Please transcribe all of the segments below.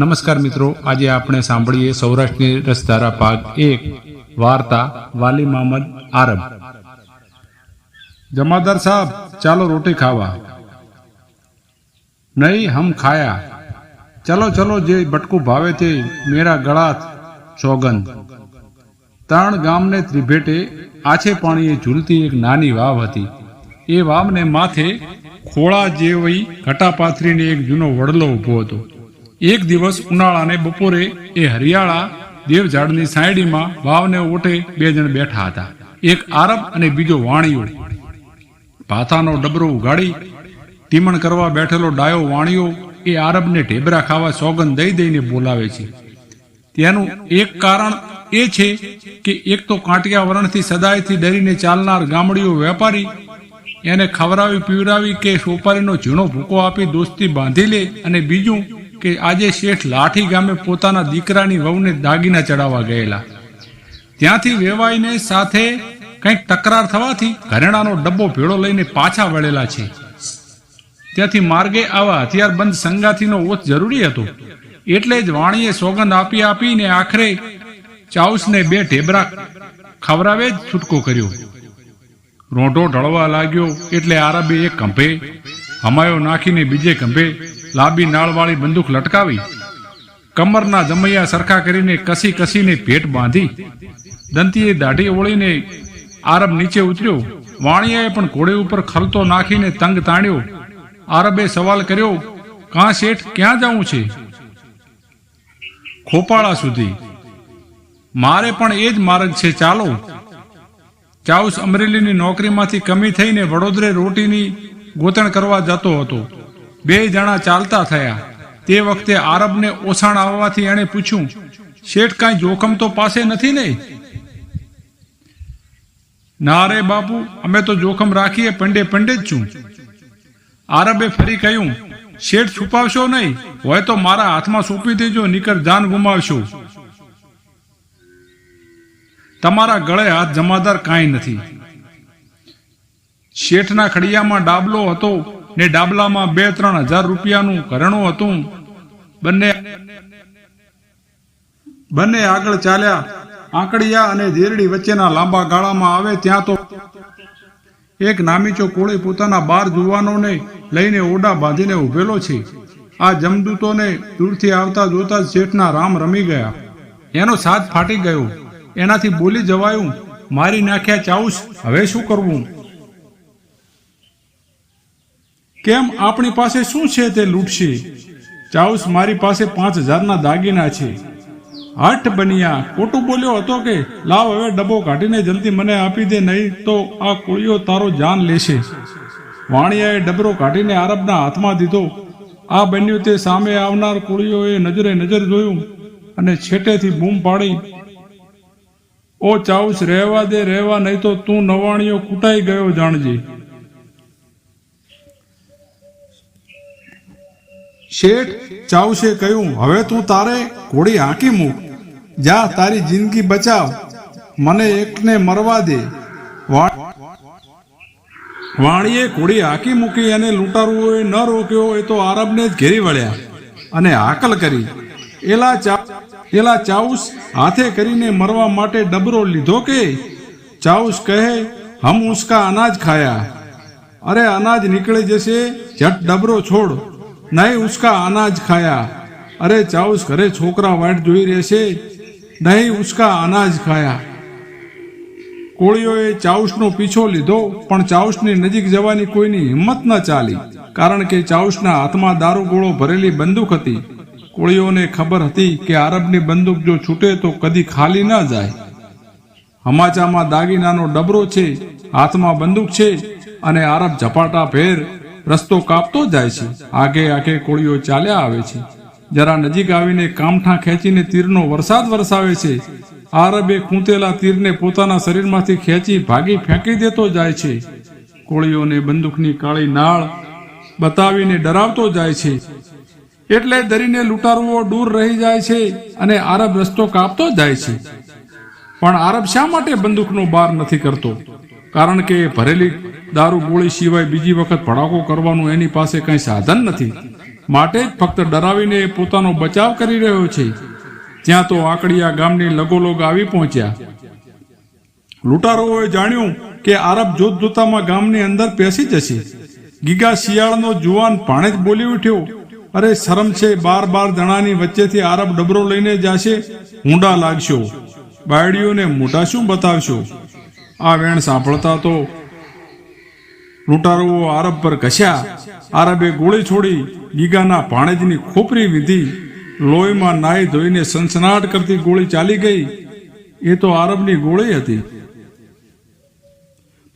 નમસ્કાર મિત્રો, આજે આપણે સાંભળીએ સૌરાષ્ટ્રની રસધારા ભાગ એક વાર્તા, વાલી મામદ આરબ. જમાદાર સાહેબ, ચાલો રોટી ખાવા. નહીં, હમ ખાયા. ચલો ચલો, જે બટકું ભાવે તે મેરા ગળા સોગંદ. ત્રણ ગામને ત્રિભેટે, આછે પાણીએ ઝૂલતી એક નાની વાવ હતી. એ વાવને માથે ખોળા જેવી ઘટા પાથરીને એક જૂનો વડલો ઊભો હતો. એક દિવસ ઉનાળાને બપોરે એ હરિયાળા દેવઝાડની સાયડીમાં વાવને ઓટે બે જણ બેઠા હતા. એક આરબ અને બીજો વાણિયો ભાથાનો ડબરો ઉગાડી, ટીમણ કરવા બેઠેલો ડાયો વાણિયો એ આરબને ઢેબરા ખાવા સોગંદ દઈ દઈને બોલાવે છે. તેનું એક કારણ એ છે કે એક તો કાંટિયા વરણથી સદાયથી ડરીને ચાલનાર ગામડીઓ વેપારી એને ખવડાવી પીવડાવી કે સોપારીનો ઝીણો ભૂકો આપી દોસ્તી બાંધી લે અને બીજું કે આજે શેઠ લાઠી ગામે પોતાના દીકરાની વહુને દાગીના ચડાવવા ગયેલા. ત્યાંથી વેવાઈને સાથે કંઈક તકરાર થવાથી ઘરેણાનો ડબ્બો ભેળો લઈને પાછા વળેલા છે. ત્યાંથી માર્ગે આવા હથિયારબંધ સંગાથીનો ઓથ જરૂરી હતો. એટલે જ વાણીએ સોગંદ આપી આપીને આખરે ચાઉસને બે ઢેબરા ખવરાવે જ છૂટકો કર્યો. રોંઢો ઢળવા લાગ્યો એટલે આરબે એક કંભે હમાયો નાખીને બીજે ખંભે લાંબી નાળવાળી બંદૂક લટકાવી. કમરના જમૈયા સરખા કરીને કસી કસીને ભેટ બાંધી. દંતીએ દાઢી ઓળીને આરબ નીચે ઉતર્યો. વાણિયાએ પણ ઘોડે ઉપર ખલતો નાખીને તંગ તાણ્યો. આરબે સવાલ કર્યો, કાં શેઠ, ક્યાં જવું છે? ખોપાળા સુધી. મારે પણ એ જ માર્ગ છે, ચાલો. ચાઉસ અમરેલીની નોકરીમાંથી કમી થઈને વડોદરે રોટીની ગોતણ કરવા જતો હતો. બે જણા ચાલતા થયા. તે વખતે આરબને ઓસાણ આવવાથી એણે પૂછ્યું, શેઠ, કાંઈ જોખમ તો પાસે નથી ને? ના રે બાપુ, અમે તો જોખમ રાખીએ પંડે પંડે જ છું. આરબે ફરી કહ્યું, શેઠ છુપાવશો નહીં? હોય તો મારા હાથમાં સોંપી દેજો, નીકર જાન ગુમાવશો. તમારા ગળે હાથ જમાદાર કાંઈ નથી. શેઠના ખડિયામાં ડાબલો હતો ને ડાબલામાં બે ત્રણ હજાર રૂપિયાનું ઘરણું હતું. બંને બંને આગળ ચાલ્યા. આંકડિયા અને ધીરડી વચ્ચેના લાંબા ગાળામાં આવે ત્યાં તો એક નામીચો કોળી પોતાના બાર જુવાનોને લઈને ઓડા બાંધીને ઉભેલો છે. આ જમદૂતોને દૂરથી આવતા જોતા જ શેઠના રામ રમી ગયા. એનો સાથ ફાટી ગયો. એનાથી બોલી જવાયું, મારી નાખ્યા ચાઉસ, હવે શું કરવું? કેમ આપણી પાસે શું છે તે લૂંટશે? ચાઉસ મારી પાસે પાંચ હજારના દાગીના છે. હઠ બન્યા. ખોટું બોલ્યો હતો કે, લાવ હવે ડબ્બો કાઢીને જલ્દી મને આપી દે, નહીં તો આ કોળીઓ તારો જાન લેશે. વાણિયાએ ડબરો કાઢીને આરબના હાથમાં દીધો. આ બન્યું તે સામે આવનાર કોળીઓએ નજરે નજર જોયું અને છેટેથી બૂમ પાડી. ઓ ચાઉસ, રહેવા દે, રહેવા, નહીં તો તું નવાણીઓ કૂટાઈ ગયો જાણજે. શેઠ ચાઉસે કહ્યું, હવે તું તારે ઘોડી હાંકી મૂક. જા, તારી જિંદગી બચાવ. મને એકને મરવા દે. વાણીએ ઘોડી હાંકી મૂકી અને લૂંટારુઓએ ન રોક્યો એ તો આરબને જ ઘેરી વળ્યા અને હાકલ કરી. એલા ચા એલા ચાઉસ હાથે કરીને મરવા માટે ડબરો લીધો કે? ચાઉસ કહે, હમ ઉસકા અનાજ ખાયા. અરે, અનાજ નીકળી જશે. જટ ડબરો છોડ. નહીં ઉસકા અનાજ ખાયા. અરે ચાઉસ ઘરે છોકરા વાટ જોઈ રહેશે, નહીં ઉસકા અનાજ ખાયા. કોળીઓએ ચાઉસનો પીછો લીધો, પણ ચાઉસની નજીક જવાની કોઈની હિંમત ન ચાલી, કારણ કે ચાઉસના હાથમાં દારૂગોળો ભરેલી બંદૂક હતી. કોળીઓને ખબર હતી કે આરબની બંદૂક જો છૂટે તો કદી ખાલી ન જાય. હમાચામાં દાગીનાનો ડબરો છે, હાથમાં બંદૂક છે, અને આરબ ઝપાટા ભેર રસ્તો કાપતો જાય છે. આગે આગે કોળીઓ ચાલ્યા આવે છે. જરા નજીક આવીને કામઠા ખેંચીને તીરનો વરસાદ વરસાવે છે. આરબે કૂંતેલા તીરને પોતાના શરીરમાંથી ખેંચી ભાગી ફેંકી દેતો જાય છે. કોળીઓને બંદૂકની કાળી નાળ બતાવીને ડરાવતો જાય છે. એટલે દરીને લૂંટારુઓ દૂર રહી જાય છે અને આરબ રસ્તો કાપતો જાય છે. પણ આરબ શા માટે બંદૂકનો બાર નથી કરતો? કારણ કે ભરેલી દારૂ ગોળી સિવાય બીજી વખત ભડાકો કરવાનું એની પાસે કઈ સાધન નથી. માટે જ ફક્ત ડરાવીને એ પોતાનો બચાવ કરી રહ્યો છે. ત્યાં તો આકડિયા ગામની લગોલોગ આવી પહોંચ્યા. લૂંટારોએ જાણ્યું કે આરબ જોત જોતામાં ગામની અંદર પેસી જશે. ગીગા શિયાળનો જુવાન ભાણે જ બોલી ઉઠ્યો, અરે, શરમ છે, બાર બાર જણાની વચ્ચેથી આરબ ડબરો લઈને જાશે, ઊંડા લાગશો. બાયડીઓને મોઢા શું બતાવશો? આ વેણ સાંભળતા તો લૂંટારુઓ આરબ પર ઘસ્યા. આરબે ગોળી છોડી ગીગાના ભાણેજની ખોપરી વીધી. લોહીમાં નાહી ધોઈને સનસનાટ કરતી ગોળી ચાલી ગઈ. એ તો આરબની ગોળી હતી.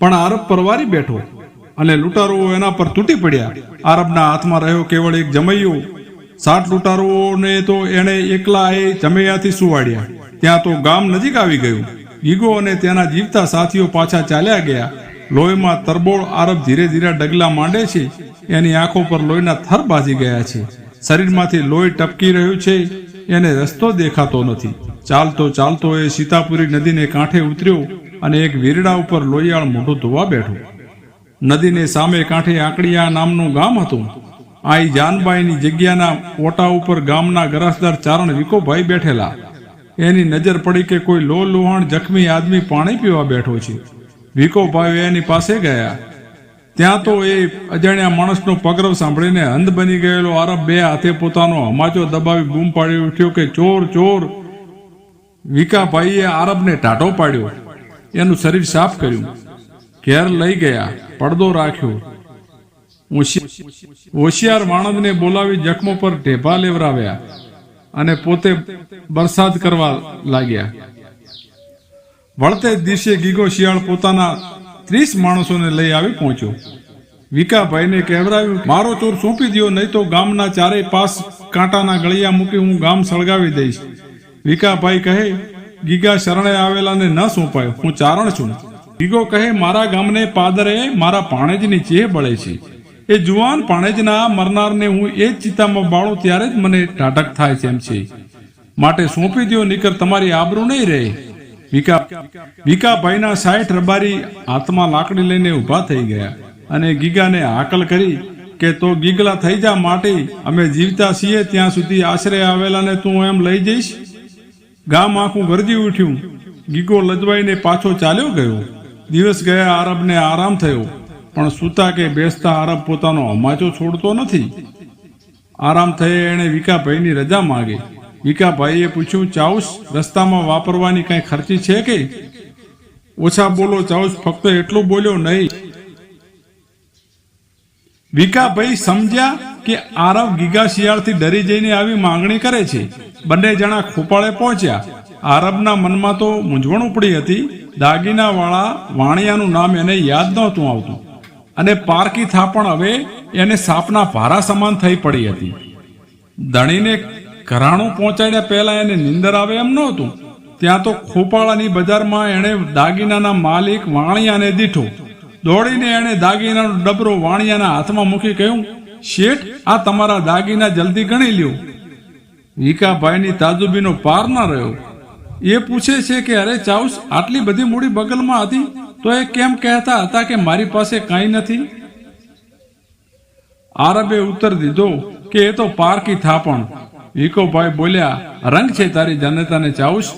પણ આરબ પરવારી બેઠો અને લૂંટારુઓ એના પર તૂટી પડ્યા. આરબના હાથમાં રહ્યો કેવળ એક જમૈયો. સાત લૂંટારુઓને તો એણે એકલા એ જમૈયાથી સુવાડ્યા. ત્યાં તો ગામ નજીક આવી ગયું. ગીગો અને તેના જીવતા સાથીઓ પાછા ચાલ્યા ગયા. લોહીમાં તરબોળ આરબ ધીરે ધીરે ડગલા માંડે છે. એની આંખો પર લોહીના થર બાજી ગયા છે. શરીરમાંથી લોહી ટપકી રહ્યું છે. એને રસ્તો દેખાતો નથી. ચાલતો ચાલતો એ સીતાપુરી નદીને કાંઠે ઉતર્યો અને એક વીરડા ઉપર લોહિયાળ મોઢું ધોવા બેઠો. નદીને સામે કાંઠે આંકડીયા નામનું ગામ હતું. આઈ જાનબાઈની જગ્યાના ઓટા ઉપર ગામના ગરસદાર ચારણ વિકોભાઈ બેઠેલા. એની નજર પડી કે કોઈ લો લોહાણ જખમી આદમી પાણી પીવા બેઠો છે. વિકોભાઈ એની પાસે ગયા. ત્યાં તો એ અજાણ્યા માણસનો પગરવ સાંભળીને અંધ બની ગયેલો આરબ બે હાથે પોતાનો હમાચો દબાવી બૂમ પાડી ઉઠ્યો કે, ચોર ચોર. વિકાભાઈએ આરબને ટાટો પાડ્યો. એનું શરીર સાફ કર્યું. ઘેર લઈ ગયા. પડદો રાખ્યો. હોશિયાર માણસને બોલાવી જખમો પર ઢેભા લેવરાવ્યા અને પોતે બરસાદ કરવા લાગ્યા. વળતે દિવસે ગીગો શિયાળ પોતાના ત્રીસ માણસોને લઈ આવી પહોંચ્યો. વિકાભાઈને કહેવરાવ્યું મારો ચોર સોંપી દ્યો, નહીં તો ગામના ચારે પાસ કાંટાના ગળિયા મૂકી હું ગામ સળગાવી દઈશ. વિકાભાઈ કહે, ગીગા શરણે આવેલાને ન સોંપાય, હું ચારણ છું. ગીગો કહે, મારા ગામને પાદરે મારા પાણેજની ચેહ બળે છે. એ જુવાન પાણેજના મરનારને હું એ જ ચિતામાં બાળું ત્યારે જ મને ટાટક થાય છે એમ છે. માટે સોંપી દ્યો, નીકર તમારી આબરૂ નહીં રહે. વિકા વિકાભાઈના સાઠ રબારી હાથમાં લાકડી લઈને ઊભા થઈ ગયા અને ગીગાને હાકલ કરી કે, તો ગીગલા થઈ જા માટે, અમે જીવતા છીએ, ત્યાં સુધી આશરે આવેલાને તું એમ લઈ જઈશ? ગામ આખું ગરજી ઉઠ્યું. ગીગો લજવાઈને પાછો ચાલ્યો ગયો. દિવસ ગયા, આરબને આરામ થયો, પણ સૂતા કે બેસતા આરબ પોતાનો હમાચો છોડતો નથી. આરામ થયે એણે વિકાભાઈની રજા માંગી. વિકાભાઈએ પૂછ્યું, ચાઉસ રસ્તામાં વાપરવાની કઈ ખર્ચી છે કે? ઓછા બોલો, ચાઉસ ફક્ત એટલું બોલ્યો નહીં. વિકાભાઈ સમજ્યા કે આરવ ગીગા શિયાળથી ડરી જઈને આવી માંગણી કરે છે. બંને જણા ખોપાળે પહોંચ્યા. આરબના મનમાં તો મૂંઝવણ ઉપડી હતી. દાગીના વાળા વાણિયાનું નામ એને યાદ નહોતું આવતું. અને પારકી થાપણ હવે એને સાપના ભારા સમાન થઈ પડી હતી. ધણીને ઘરાણું પહોંચાડ્યા પહેલા એને નિંદર આવે એમ નહોતું. ત્યાં તો ખોપાળાની બજારમાં એણે દાગીનાના માલિક વાણિયાને દીઠો. દોડીને એણે દાગીનાનો ડબરો વાણિયાના હાથમાં મૂકી કહ્યું, શેઠ, આ તમારા દાગીના જલ્દી ગણી લ્યો. વિકાભાઈની તાજુબીનો પાર ન રહ્યો. એ પૂછે છે કે, અરે ચાઉસ, આટલી બધી મૂડી બગલમાં હતી? તો એ કેમ કહેતા હતા કે મારી પાસે કંઈ નથી? આરબે ઉત્તર દીધો કે, એ તો પારકી થાપણ. વિકોભાઈ બોલ્યા, રંગ છે તારી જનતાને ચાઉસ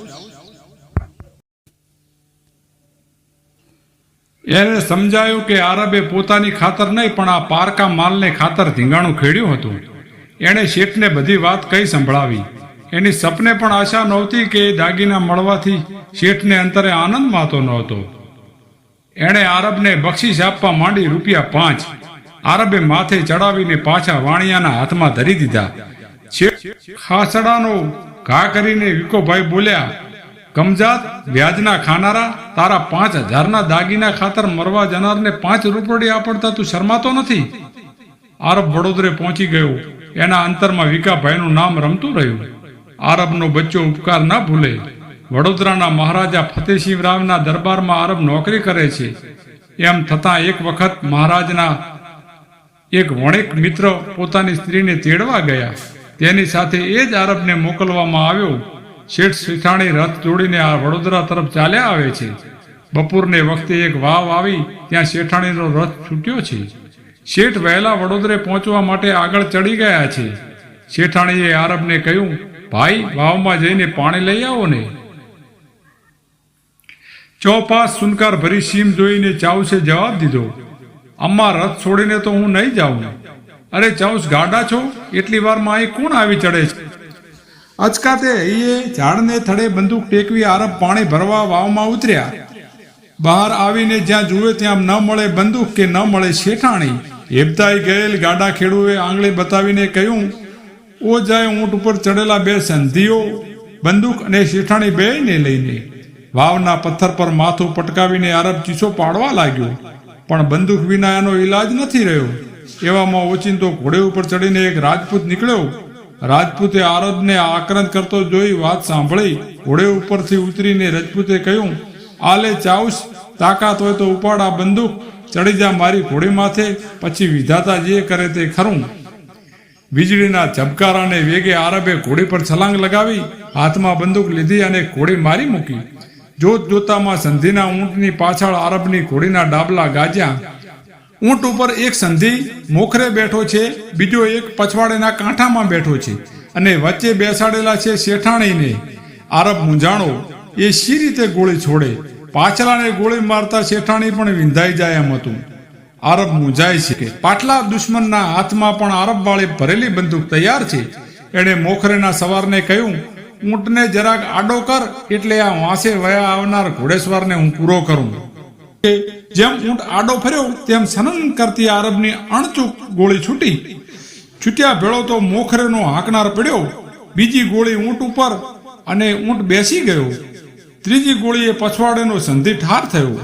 એને સમજાયું કે આરબે પોતાની ખાતર નહીં, પણ આ પારકા માલને ખાતર ધીંગાણું ખેડ્યું હતું. એણે શેઠને બધી વાત કઈ સંભળાવી. એની સપને પણ આશા નહોતી કે એ દાગીના મળવાથી શેઠને અંતરે આનંદ માતો નહોતો. એણે આરબને બક્ષિસ આપવા માંડી રૂપિયા પાંચ. આરબે માથે ચડાવીને પાછા વાણિયાના હાથમાં ધરી દીધા. ખાસડાનો ઘા કરીને વિકોભાઈ બોલ્યા, કમજાત, વ્યાજના ખાનારા, તારા પાંચ હજારના દાગીના ખાતર મરવા જનારને પાંચ રૂપડી આપડતા તું શરમાતો નથી? આરબ વડોદરે પહોંચી ગયો. એના અંતરમાં વિકાભાઈનું નામ રમતું રહ્યું. આરબનો બચ્ચો ઉપકાર ન ભૂલે. વડોદરાના મહારાજા ફતેહસિંહ રાવના દરબારમાં આરબ નોકરી કરે છે. એમ થતાં એક વખત મહારાજના એક વણિક મિત્ર પોતાની સ્ત્રીને તેડવા ગયા. તેની સાથે એ જ આરબને મોકલવામાં આવ્યો. શેઠ શેઠાણી રથ જોડીને આ વડોદરા તરફ ચાલ્યા આવે છે. બપોરને વખતે એક વાવ આવી, ત્યાં શેઠાણીનો રથ છૂટ્યો છે. શેઠ વહેલા વડોદરે પહોંચવા માટે આગળ ચડી ગયા છે. શેઠાણીએ આરબને કહ્યું, ભાઈ, વાવમાં જઈને પાણી લઈ આવો ને. ચોપાસ સુનકાર ભરી સીમ જોઈને ચાઉસે જવાબ દીધો, અમ્મા, રથ છોડીને તો હું નહીં જાઉં. અરે ચાઉસ ગાડા છો? એટલી વારમાં અહીં કોણ આવી ચડે છે? અચકાતે અહીંયે ઝાડને થડે બંદૂક ટેકવી આરબ પાણી ભરવા વાવમાં ઉતર્યા. બહાર આવીને જ્યાં જુએ ત્યાં ન મળે બંદૂક કે ન મળે શેઠાણી. હેબતાઈ ગયેલ ગાડા ખેડૂએ આંગળી બતાવીને કહ્યું, ઓ જાય ઊંટ ઉપર ચડેલા બે સંધિઓ, બંદૂક અને શેઠાણી બેયને લઈને. વાવના પથ્થર પર માથું પટકાવીને આરબ ચીસો પાડવા લાગ્યો, પણ બંદૂક વિના એનો ઈલાજ નથી રહ્યો. એવામાં ઓચિંતો ઘોડે ઉપર ચડીને એક રાજપૂત નીકળ્યો. રાજપૂતે આરબને આક્રંદ કરતો જોઈ વાત સાંભળી ઘોડે ઉપરથી ઉતરીને રજપૂતે કહ્યું, આલે ચાઉસ, તાકાત હોય તો ઉપાડ આ બંદૂક. ચડી જા મારી ઘોડી માથે, પછી વિધાતા જે કરે તે ખરું. વીજળીના ઝબકારાને વેગે આરબે ઘોડી પર છલાંગ લગાવી, હાથમાં બંદૂક લીધી અને ઘોડી મારી મૂકી. જોત જોતામાં સંધિના ઊંટની પાછળ આરબની ઘોડીના ડાબલા ગાજ્યા. ઊંટ ઉપર એક સંધિ મોખરે બેઠો છે, બીજો એક પછવાડેના કાંઠામાં બેઠો છે અને વચ્ચે બેસાડેલા છે શેઠાણીને. આરબ મૂંઝાણો, એ શી રીતે ગોળી છોડે? પાછલાને ગોળી મારતા શેઠાણી પણ વિંધાઈ જાય એમ હતું. આરબ મૂંઝાય છે કે પાટલા દુશ્મનના હાથમાં પણ આરબ વાળી ભરેલી બંદૂક તૈયાર છે. એણે મોખરેના સવારને કહ્યું, ઊંટને જરાક આડો કર, એટલે આ વાંસે વયા આવનાર ઘોડેસવારને હું પૂરો કરું. જેમ ઊંટ આડો ફર્યો, તેમ સનન કરતી આરબની અણચૂક ગોળી છૂટી. છૂટ્યા ભેળો તો મોખરેનો હાંકનાર પડ્યો. બીજી ગોળી ઊંટ ઉપર અને ઊંટ બેસી ગયો. ત્રીજી ગોળીએ પછવાડેનો સંધિ ઠાર થયો.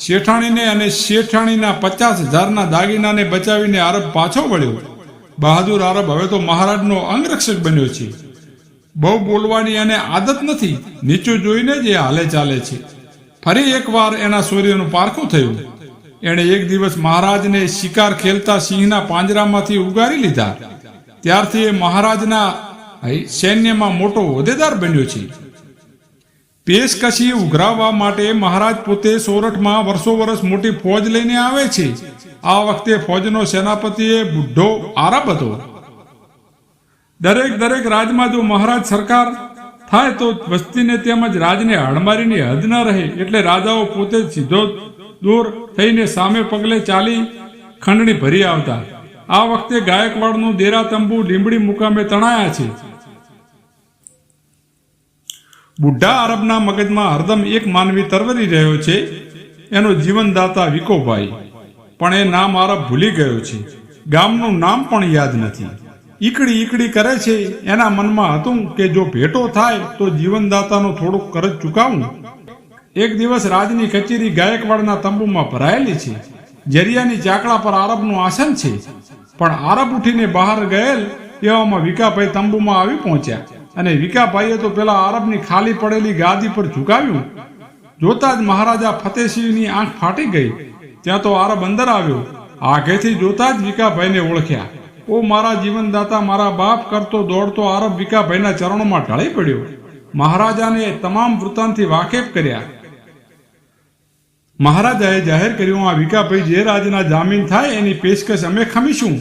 શેઠાણીને અને શેઠાણીના પચાસ હજારના દાગીનાને બચાવીને આરબ પાછો વળ્યો. બહાદુર આરબ હવે તો મહારાજનો અંગરક્ષક બન્યો છે. બહુ બોલવાની અને આદત નથી, નીચું જોઈને જ એ હાલે ચાલે છે. ફરી એકવાર એના સૂર્યનું પારખું થયું. એણે એક દિવસ મહારાજને શિકાર ખેલતા સિંહના પાંજરામાંથી ઉગારી લીધા. ત્યારથી એ મહારાજના સૈન્યમાં મોટો હોદ્દેદાર બન્યો છે. પેશકશી ઉઘરાવવા માટે મહારાજ પોતે સોરઠમાં વર્ષો વર્ષ મોટી ફોજ લઈને આવે છે. આ વખતે ફોજનો સેનાપતિ એ બુઢો આરબ હતો. દરેક દરેક રાજમાં જો મહારાજ સરકાર થાય તો વસ્તીને તેમજ રાજને હડમારીની હદ ન રહે એટલે રાજાઓ પોતે સીધો દૂર થઈને સામે પગલે ચાલી ખંડણી ભરી આવતા. આ વખતે ગાયકવાડનું દેરા તંબુ લીંબડી મુકામે તણાયા છે. બુઢા અરબના મગજમાં હરદમ એક માનવી તરવરી રહ્યો છે. એનો જીવનદાતા વિકોભાઈ. પણ એ નામ આરબ ભૂલી ગયો છે. ગામનું નામ પણ યાદ નથી. ઈકડી ઈકડી કરે છે. એના મનમાં હતું કે જો ભેટો થાય તો જીવનદાતાનો થોડુંક કરજ ચૂકાવું. એક દિવસ રાજની કચેરી ગાયકવાડના તંબુમાં ભરાયેલી છે. જરિયાની ચાકડા પર આરબનું આસન છે. પણ આરબ ઉઠીને બહાર ગયેલ એવામાં વિકાભાઈ તંબુમાં આવી પહોંચ્યા. અને વિકાભાઈએ તો પેલા આરબની ખાલી પડેલી ગાદી પર ઝુકાવ્યું. જોતા જ મહારાજા ફતેહસિંહની આંખ ફાટી ગઈ. ત્યાં તો આરબ અંદર આવ્યો. આગેથી જોતા જ વિકાભાઈને ઓળખ્યા. ઓ મારા જીવનદાતા, મારા બાપ કરતો, દોડતો આરબ વિકાભાઈના ચરણોમાં ઢળી પડ્યો. મહારાજાને તમામ વૃત્તાંતથી વાકેફ કર્યા. મહારાજાએ જાહેર કર્યું, આ વિકાભાઈ જે રાજના જામીન થાય, એની પેશકશ અમે ખમીશું.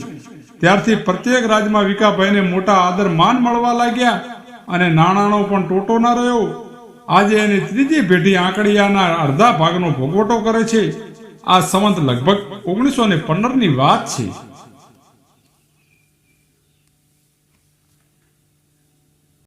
ત્યારથી પ્રત્યેક રાજમાં વિકાભાઈને મોટા આદર માન મળવા લાગ્યા અને નાણાંનો પણ ટોટો ના રહ્યો. આજે એની ત્રીજી પેઢી આંકડિયાના અડધા ભાગનો ભોગવટો કરે છે. આ સંવંત લગભગ ઓગણીસો ને પંદરની વાત છે.